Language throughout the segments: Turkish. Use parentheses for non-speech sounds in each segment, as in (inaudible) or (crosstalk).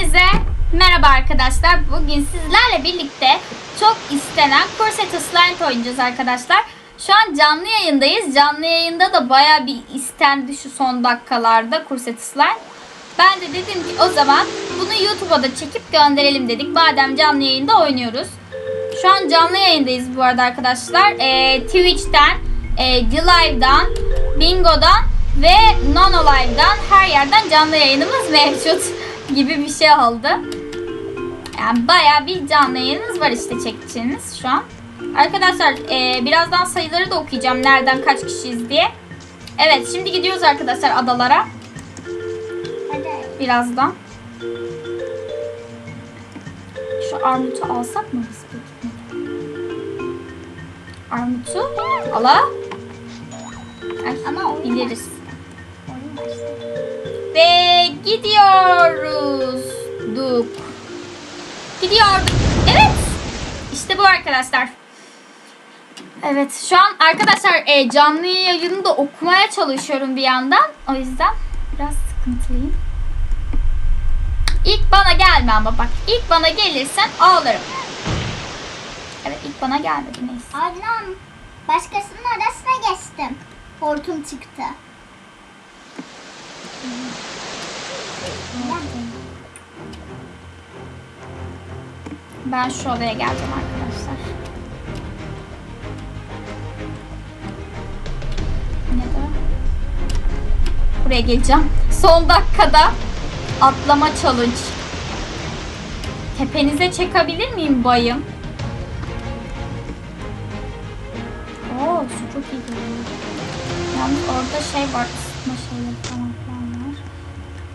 Hepinize merhaba arkadaşlar. Bugün sizlerle birlikte çok istenen Corsetto Slime oynayacağız arkadaşlar. Şu an canlı yayındayız. Canlı yayında da baya bir istendi şu son dakikalarda Corsetto Slime. Ben de dedim ki o zaman bunu YouTube'a da çekip gönderelim dedik. Madem canlı yayında oynuyoruz. Şu an canlı yayındayız bu arada arkadaşlar. Ee, Twitch'ten, e, D-Live'dan, Bingo'dan ve Nono Live'dan her yerden canlı yayınımız mevcut gibi bir şey oldu. Yani baya bir canlı yayınımız var işte çekeceğiniz şu an. Arkadaşlar e, birazdan sayıları da okuyacağım nereden kaç kişiyiz diye. Evet şimdi gidiyoruz arkadaşlar adalara. Birazdan. Şu armutu alsak mı biz? Armutu ala. Ay, Ama biliriz. Gidiyoruz. Duk. Gidiyorduk. Evet. İşte bu arkadaşlar. Evet şu an arkadaşlar e, canlı yayını da okumaya çalışıyorum bir yandan. O yüzden biraz sıkıntılıyım. İlk bana gelme ama bak. ilk bana gelirsen ağlarım. Evet ilk bana gelmedi neyse. Adnan başkasının arasına geçtim. Hortum çıktı. Ben şu odaya geleceğim arkadaşlar. Ne? Buraya geleceğim. Son dakikada atlama challenge. Tepenize çekebilir miyim bayım? Oo, su çok iyi geliyor. Yalnız orada şey var, ısıtma şeyleri falan var.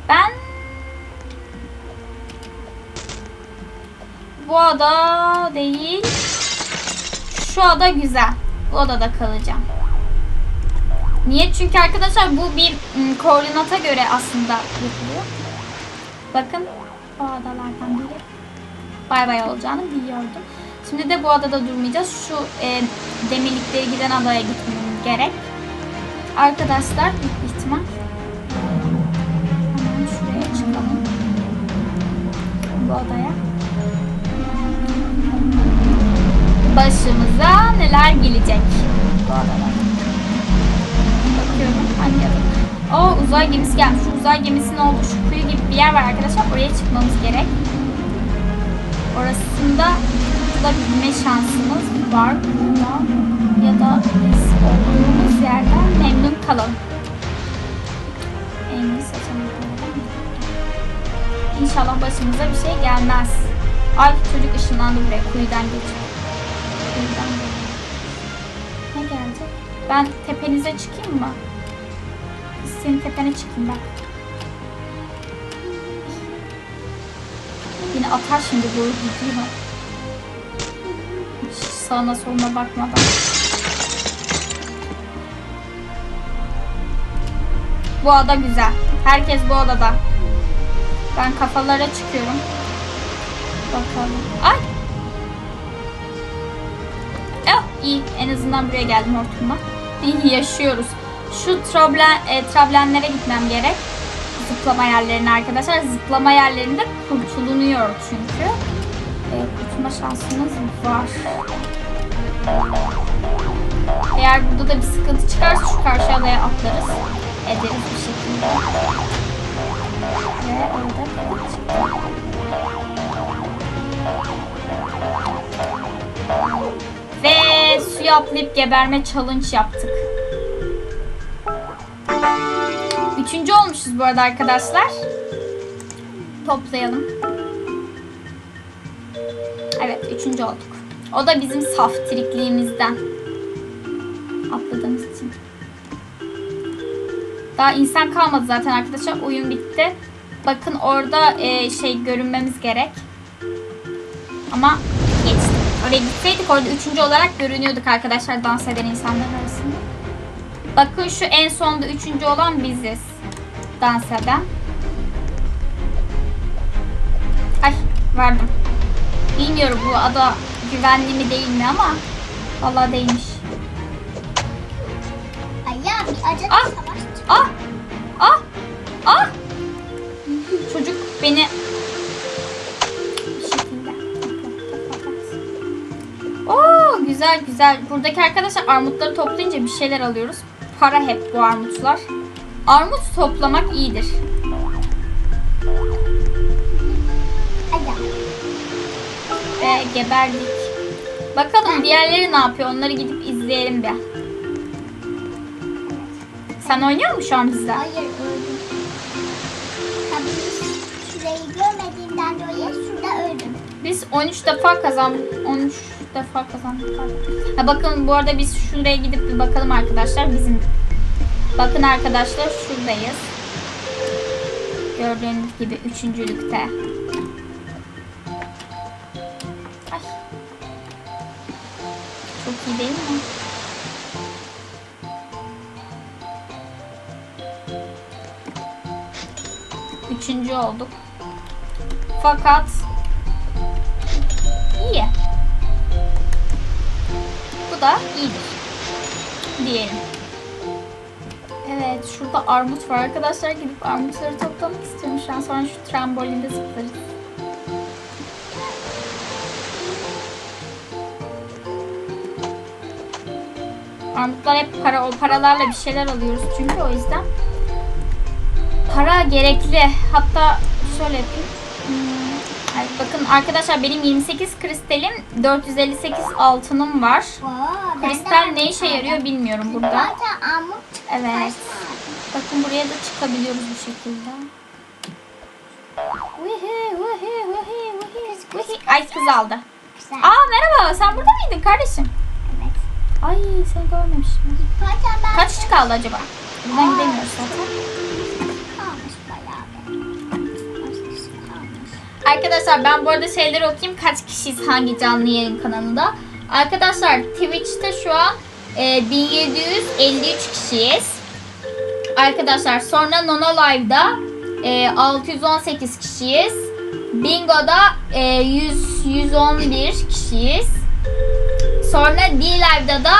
Ben Bu ada değil. Şu ada güzel. Bu adada kalacağım. Niye? Çünkü arkadaşlar bu bir ım, koordinata göre aslında yapılıyor. Bakın bu adalardan biri bay bay olacağını biliyordum. Şimdi de bu adada durmayacağız. Şu e, demirlikleri giden adaya gitmemiz gerek. Arkadaşlar büyük ihtimal hemen şuraya çıkalım. Bu adaya. Başımıza neler gelecek. Bakıyorum ada? O uzay gemisi gelmiş. Şu uzay gemisinin olduğu şu kuyu gibi bir yer var arkadaşlar. Oraya çıkmamız gerek. Orasında da bilme şansımız var. Burada. Ya da biz olduğumuz yerden memnun kalalım. En iyi. İnşallah başımıza bir şey gelmez. Ay çocuk ışınlandı buraya kuyudan geçiyor. Geliyor. Ne gelecek? Ben tepenize çıkayım mı? Senin tepene çıkayım ben. Yine atar şimdi doğru gidiyor. Hiç sağına soluna bakmadan. Bu ada güzel. Herkes bu odada. Ben kafalara çıkıyorum. Bakalım. Ay. İyi. En azından buraya geldim hortumla. (laughs) Yaşıyoruz. Şu trablen, e, trablenlere gitmem gerek. Zıplama yerlerine arkadaşlar. Zıplama yerlerinde kurtulunuyor çünkü. E, kurtulma şansımız var. Eğer burada da bir sıkıntı çıkarsa şu karşı adaya atlarız. Ederiz bir şekilde. Ve orada atlayıp geberme challenge yaptık. Üçüncü olmuşuz bu arada arkadaşlar. Toplayalım. Evet üçüncü olduk. O da bizim saf trikliğimizden. Atladığımız için. Daha insan kalmadı zaten arkadaşlar. Oyun bitti. Bakın orada e, şey görünmemiz gerek. Ama. Oraya gitseydik orada üçüncü olarak görünüyorduk arkadaşlar dans eden insanlar arasında. Bakın şu en sonda üçüncü olan biziz. Dans eden. Ay verdim. Bilmiyorum bu ada güvenli mi değil mi ama vallahi değilmiş. Ay ya bir acı Ah! savaş. Ah! Ah! Ah! Güzel güzel. Buradaki arkadaşlar armutları toplayınca bir şeyler alıyoruz. Para hep bu armutlar. Armut toplamak iyidir. Ve geberdik. Bakalım diğerleri ne yapıyor? Onları gidip izleyelim bir. Sen oynuyor musun şu an bizle? Hayır öldüm. Tabii şurayı görmediğimden dolayı şurada öldüm. Biz 13 defa kazandık. 13 defa kazandık. Ha bakın bu arada biz şuraya gidip bir bakalım arkadaşlar. Bizim Bakın arkadaşlar şuradayız. Gördüğünüz gibi üçüncülükte. Ay. Çok iyi değil mi? Üçüncü olduk. Fakat da iyidir. Diyelim. Evet, şurada armut var arkadaşlar. Gidip armutları toplamak istiyorum şu an. Sonra şu trambolinde zıplarız. Armutlar hep para, o paralarla bir şeyler alıyoruz çünkü o yüzden. Para gerekli. Hatta şöyle yapayım. Bakın arkadaşlar benim 28 kristalim, 458 altınım var. Oo, Kristal ne işe yarıyor bilmiyorum burada. Evet. Bakın buraya da çıkabiliyoruz bu şekilde. Ay kız aldı. Güzel. Aa merhaba sen burada mıydın kardeşim? Evet. Ay seni görmemişim. Kaç kişi kaldı acaba? Buradan gidemiyoruz zaten. Arkadaşlar ben bu arada şeyleri okuyayım. Kaç kişiyiz hangi canlı yayın kanalında. Arkadaşlar Twitch'te şu an e, 1753 kişiyiz. Arkadaşlar sonra Nono Live'da e, 618 kişiyiz. Bingo'da e, 100 111 kişiyiz. Sonra D-Live'da da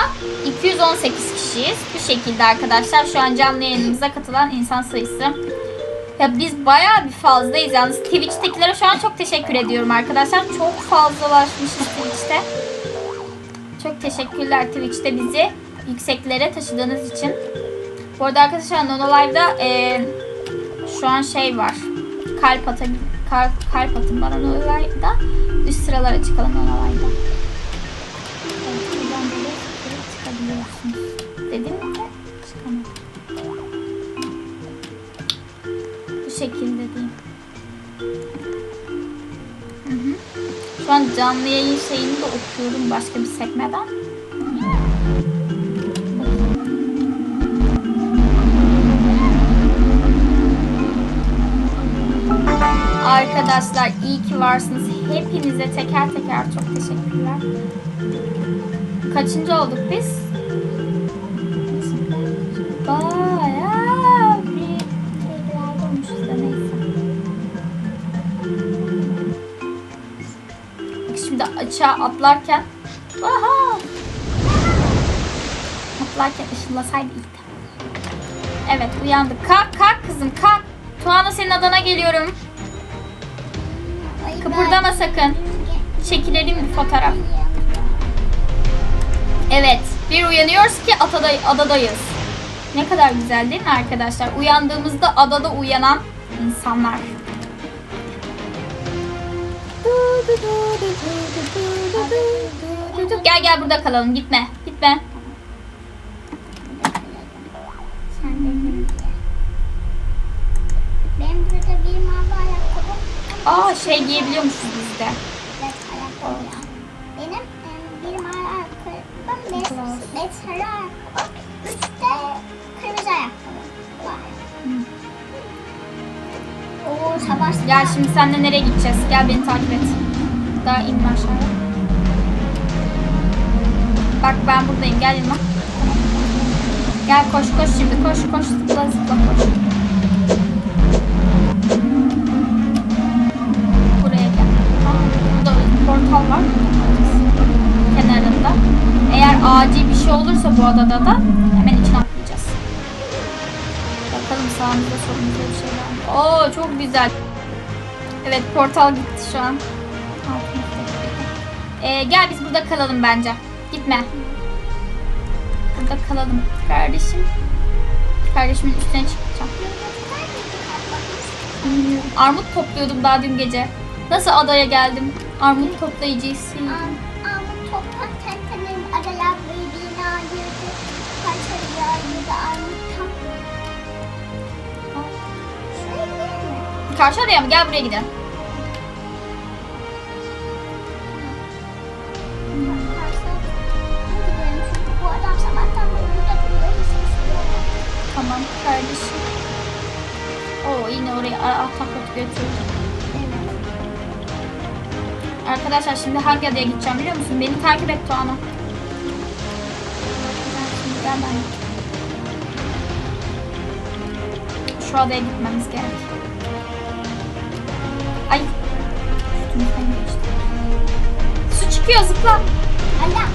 218 kişiyiz. Bu şekilde arkadaşlar şu an canlı yayınımıza katılan insan sayısı. Ya biz bayağı bir fazlayız yalnız. Twitch'tekilere şu an çok teşekkür ediyorum arkadaşlar. Çok fazlalaşmışız Twitch'te. Çok teşekkürler Twitch'te bizi yükseklere taşıdığınız için. Bu arada arkadaşlar Nono Live'da eee, şu an şey var. Kalp atın, kalp, kalp atın bana Nono. Üst sıralara çıkalım Nono. Evet, çıkabiliyorsunuz. Dedim şekilde diyeyim. Şu an canlı yayın şeyini de okuyorum başka bir sekmeden. Arkadaşlar iyi ki varsınız. Hepinize teker teker çok teşekkürler. Kaçıncı olduk biz? Bayağı açığa atlarken Aha! Atlarken ışınlasaydı iyiydi. Evet uyandık. Kalk kalk kızım kalk. Tuana senin adana geliyorum. Kıpırdama sakın. Çekilelim bir fotoğraf. Evet, bir uyanıyoruz ki atada, adadayız. Ne kadar güzel değil mi arkadaşlar? Uyandığımızda adada uyanan insanlar. Gel gel burada kalalım. Gitme. Gitme. Benim burada bir mavi ayakkabım. Aa şey giyebiliyormuşuz biz de. Ayakkabı. Benim em, bir mavi ayakkabım, beş, sarı ayakkabım, üç de Oo savaş. Gel şimdi senle nereye gideceğiz? Gel beni takip et. Daha inme aşağıya. Bak ben buradayım. Gel yanıma. Gel koş koş şimdi. Koş koş zıpla zıpla koş. Buraya gel. Burada portal var. Kenarında. Eğer acil bir şey olursa bu adada da hemen içine atlayacağız. Bakalım sağımızda solumuzda bir şey var? Oo çok güzel. Evet portal gitti şu an. Ee, gel biz burada kalalım bence. Gitme. Burada kalalım. Kardeşim. Kardeşimin üstüne çıkacağım. Armut topluyordum daha dün gece. Nasıl adaya geldim? Armut toplayıcısıyım. Karşı adaya mı? Gel buraya gidelim. Tamam kardeşim. Oo yine oraya ahtapot götürdü. Arkadaşlar şimdi hangi adaya gideceğim biliyor musun? Beni takip et Tuana. Şu adaya gitmemiz gerek. Ay. Su çıkıyor zıpla. Allah.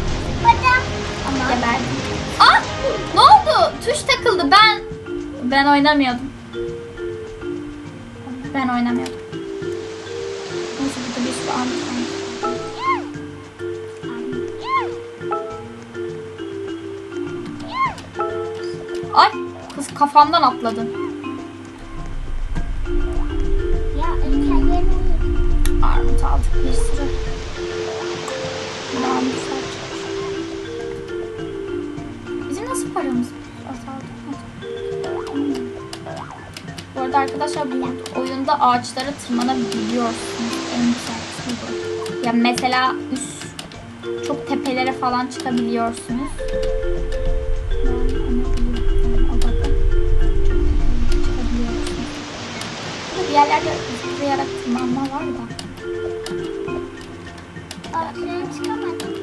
Bacım. Ama Geberdim. Ah! Ne oldu? Tuş takıldı. Ben ben oynamıyordum. Ben oynamıyordum. Neyse burada bir sürü var. Ay! Kız kafamdan atladın. Armutlar çıkmış. Bizim nasıl paramız azaldı? Bu arada arkadaşlar bu oyunda ağaçlara tırmanabiliyorsunuz. En güzel bu. Ya mesela üst çok tepelere falan çıkabiliyorsunuz. Bir yerlerde zıplayarak tırmanma var da. Ağaçlara çıkamadım.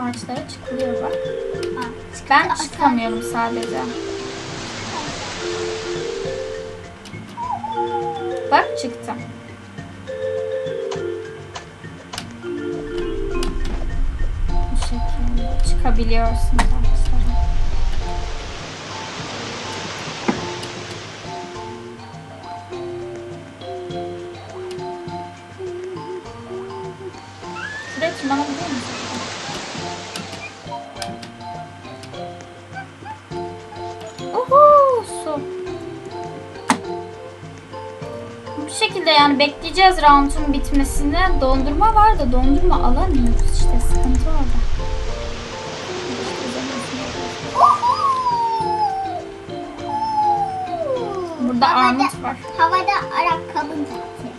Ağaçlara çıkılıyor bak. Ha, Ben çıktı. çıkamıyorum sadece. Bak çıktım. Bu şekilde çıkabiliyorsunuz ağaçlara. Bekleyeceğiz round'un bitmesini. Dondurma var da dondurma alamıyoruz işte sıkıntı orada. Burada Havada- armut var. Havada ayakkabın zaten.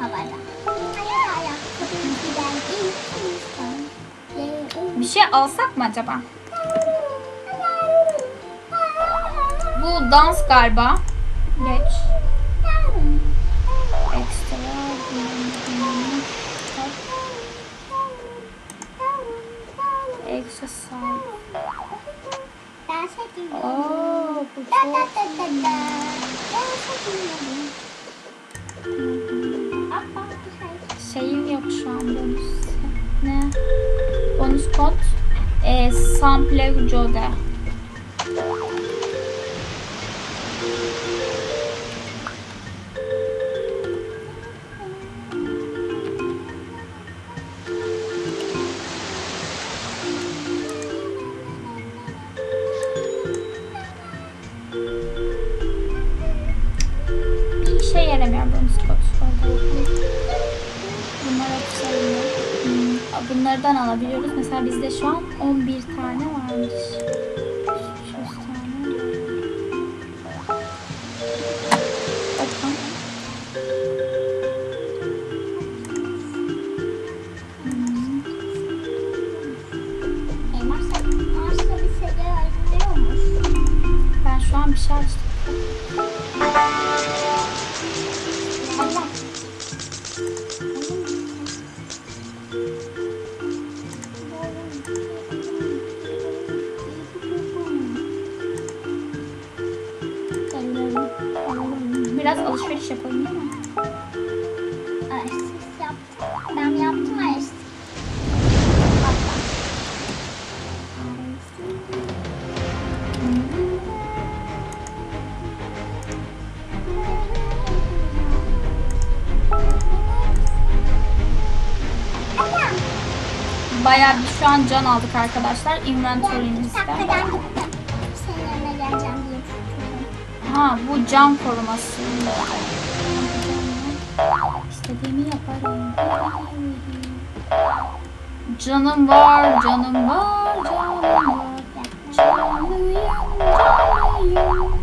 Havada. Havada ayakkabın giden ilk insan. Bir şey alsak mı acaba? Bu dans galiba. Geç. Bunlardan alabiliyoruz. Mesela bizde şu an 11 tane bayağı bir şu an can aldık arkadaşlar. Inventory'mizde. Ha bu can koruması. İstediğimi yaparım. Canım var, canım var, canım var. Canlıyım, canlıyım.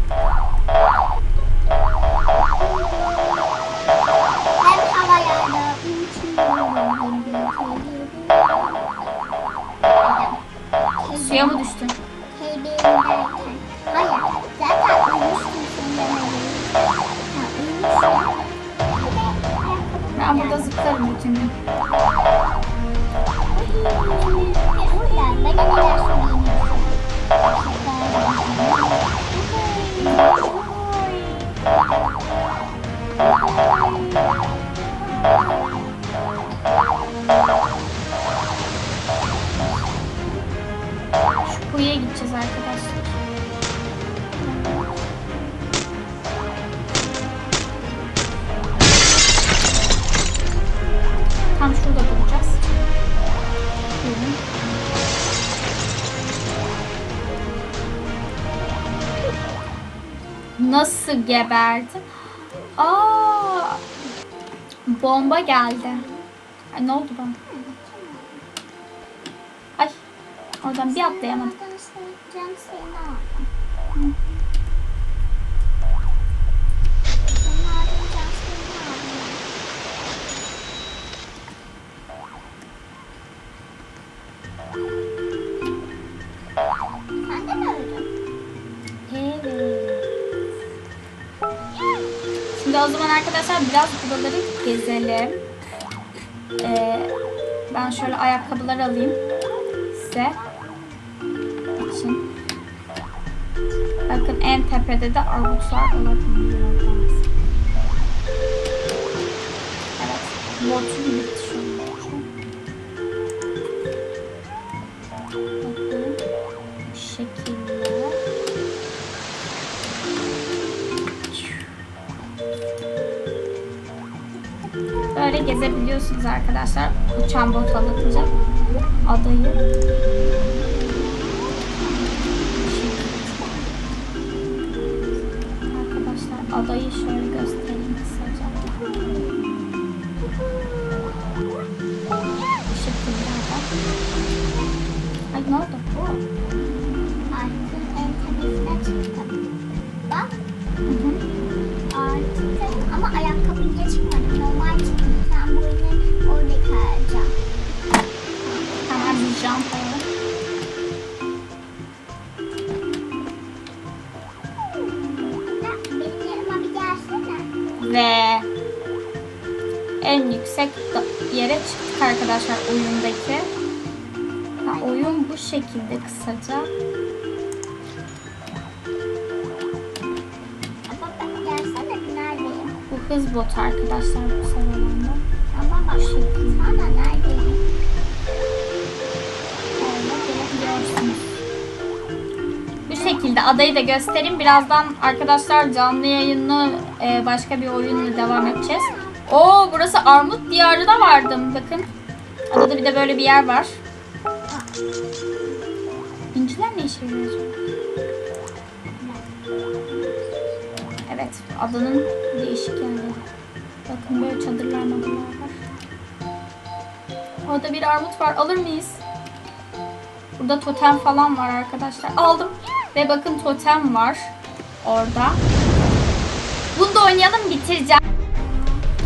Kuyuya gideceğiz arkadaşlar. Tam şurada duracağız. Nasıl geberdi? Aa! Bomba geldi. Ay, ne oldu bana? Oradan bir atlayamadım. Can seni. Senin aldığın can seni aldım. Sen de mi öldün? O zaman arkadaşlar biraz buraları gezelim. Ee, ben şöyle ayakkabılar alayım size Bakın en tepede de armutlar olabiliyor. Evet. Botum bitti şu an. Böyle gezebiliyorsunuz arkadaşlar. Uçan bot alınca adayı. Adayı şöyle göstereyim kısaca. Bu şekilde ada. Ay ne oldu? Neredeyim? Bu hız bot arkadaşlar bu seferinde. Ama bak sana neredeyim? Bu şekilde adayı da göstereyim. Birazdan arkadaşlar canlı yayını e, başka bir oyunla devam edeceğiz. Oo burası Armut Diyarı'na vardım. Bakın. Adada bir de böyle bir yer var. İnciler ne işe? Evet, adanın değişik yerleri. Bakın böyle çadırlar madırlar var. Orada bir armut var. Alır mıyız? Burada totem falan var arkadaşlar. Aldım. Ve bakın totem var. Orada. Bunu da oynayalım bitireceğim.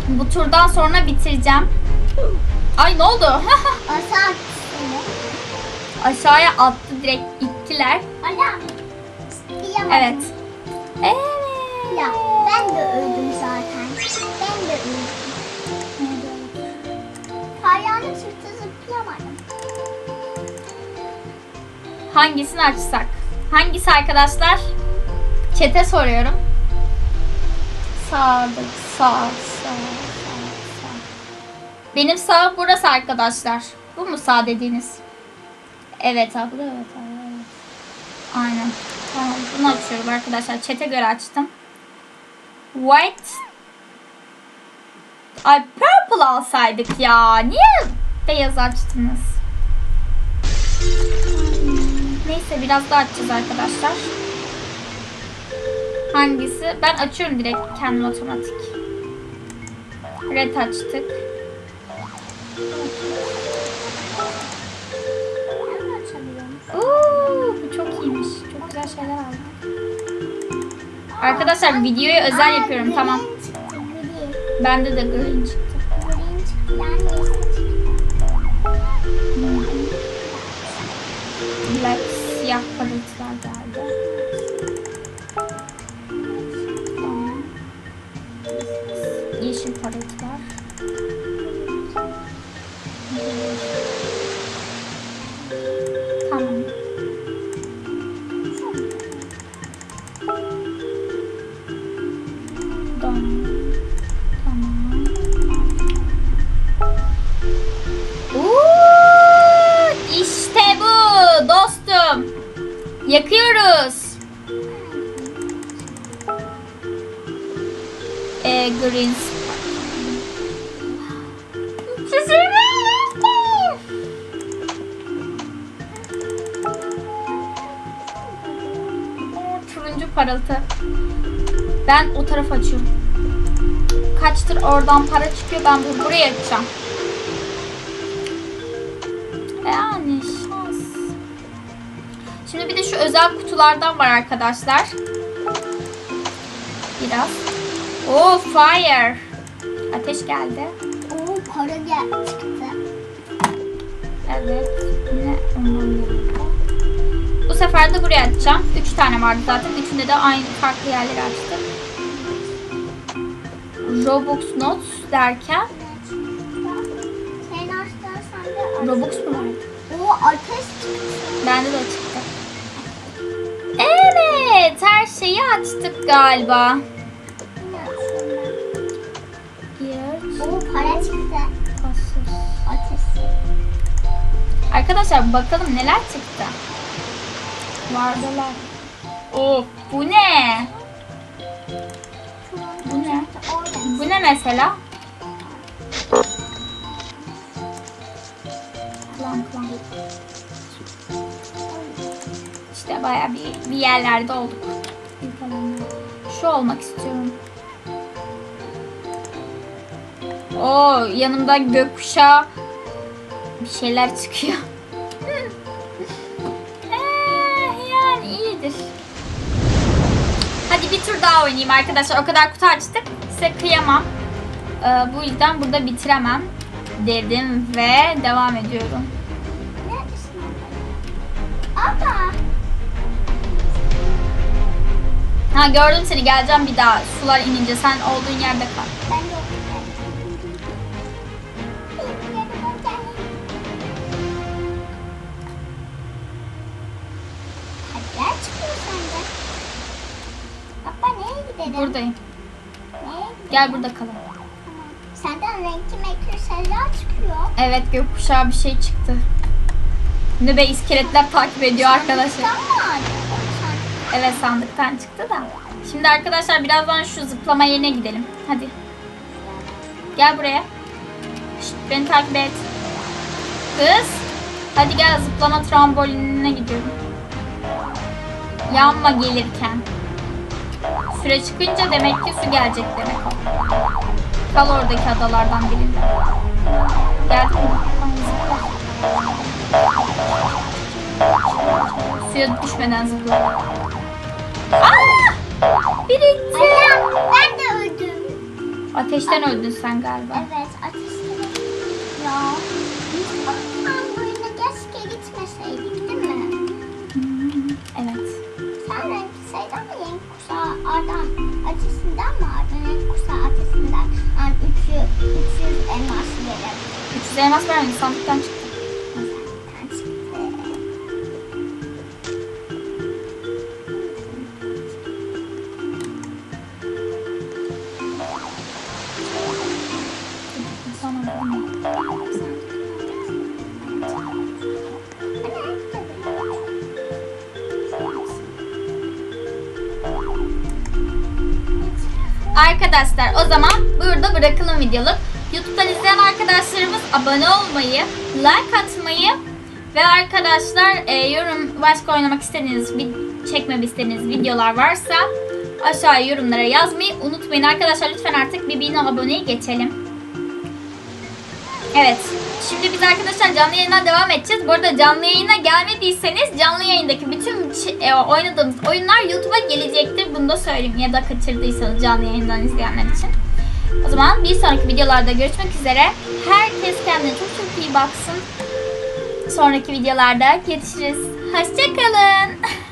Bu turdan sonra bitireceğim. Ay ne oldu? (laughs) Asa seni. Aşağıya attı direkt ittiler. Adam. Diyemem. Evet. Evet. Ya ben de öldüm zaten. Ben de öldüm. Ayağını çıktı zıplayamadım. Hangisini açsak? Hangisi arkadaşlar? Çete soruyorum. Sağ, sağ, sağ, sağ, sağ. Benim sağ burası arkadaşlar. Bu mu sağ dediğiniz? Evet abla, evet abla. Aynen. Tamam, bunu açıyorum arkadaşlar. Çete göre açtım. White. Ay purple alsaydık ya. Niye beyaz açtınız? Neyse biraz daha açacağız arkadaşlar. Hangisi? Ben açıyorum direkt kendim otomatik. Red açtık. Ben güzel şeyler aldım. Arkadaşlar videoyu özel Aa, yapıyorum green tamam. çıktı, green. Bende de green çıktı. Green çıktı. Yani yeşil çıktı. Black siyah parıltılar Tamam. İşte bu dostum. Yakıyoruz. Ee, green. Turuncu parıltı. Ben o tarafa açıyorum. Kaçtır oradan para çıkıyor. Ben bu buraya açacağım. Yani şans. Şimdi bir de şu özel kutulardan var arkadaşlar. Biraz. Oo fire. Ateş geldi. Oo para gel çıktı. Evet. Yine. Bu sefer de buraya açacağım. Üç tane vardı zaten. Üçünde de aynı farklı yerleri açtım. Robux Notes derken. Robux mu vardı? Oo ateş çıktı. Bende de çıktı. Evet, her şeyi açtık galiba. Oo para çıktı. Ateş. Arkadaşlar bakalım neler çıktı. Vardılar. Of bu ne? Bu ne? Bu ne mesela? İşte baya bir, bir yerlerde olduk. Şu olmak istiyorum. Oo yanımda gökkuşağı bir şeyler çıkıyor. Daha oynayayım arkadaşlar. O kadar kutu açtık. Size kıyamam. Ee, bu yüzden burada bitiremem dedim ve devam ediyorum. Abla. Ha gördüm seni. Geleceğim bir daha. Sular inince sen olduğun yerde kal. Ben Buradayım. Gel burada kalalım. Senden renkli renkli şeyler çıkıyor. Evet gökkuşağı bir şey çıktı. Nübe iskeletler takip ediyor arkadaşlar. Evet sandıktan çıktı da. Şimdi arkadaşlar birazdan şu zıplama yerine gidelim. Hadi. Gel buraya. Şşt, beni takip et. Kız. Hadi gel zıplama trambolinine gidiyorum. Yanma gelirken. Süre çıkınca demek ki su gelecek demek. Kal oradaki adalardan birinde. Geldin mi? Suya düşmeden zıpla. Aa! Anne ben de öldüm. Ateşten öldün sen galiba. Evet ateşli. Ya. Biz baktan boyuna keşke gitmeseydik değil mi? Evet. Sen renkli şeyden mi renk ateşinden mi Ardan renk kuşağı ateşinden yani 300, 300 elmas verir. 300 elmas vermedi sandıktan çıktı. Arkadaşlar o zaman burada bırakalım videoluk. YouTube'dan izleyen arkadaşlarımız abone olmayı, like atmayı Ve arkadaşlar e, yorum başka oynamak istediğiniz, çekmemi istediğiniz videolar varsa aşağıya yorumlara yazmayı unutmayın. Arkadaşlar lütfen artık bir bin aboneye geçelim. Evet. Şimdi biz arkadaşlar canlı yayından devam edeceğiz. Bu arada canlı yayına gelmediyseniz canlı yayındaki bütün e, oynadığımız oyunlar YouTube'a gelecektir. Bunu da söyleyeyim ya da kaçırdıysanız canlı yayından izleyenler için. O zaman bir sonraki videolarda görüşmek üzere. Herkes kendine çok çok iyi baksın. Sonraki videolarda görüşürüz. Hoşçakalın. (laughs)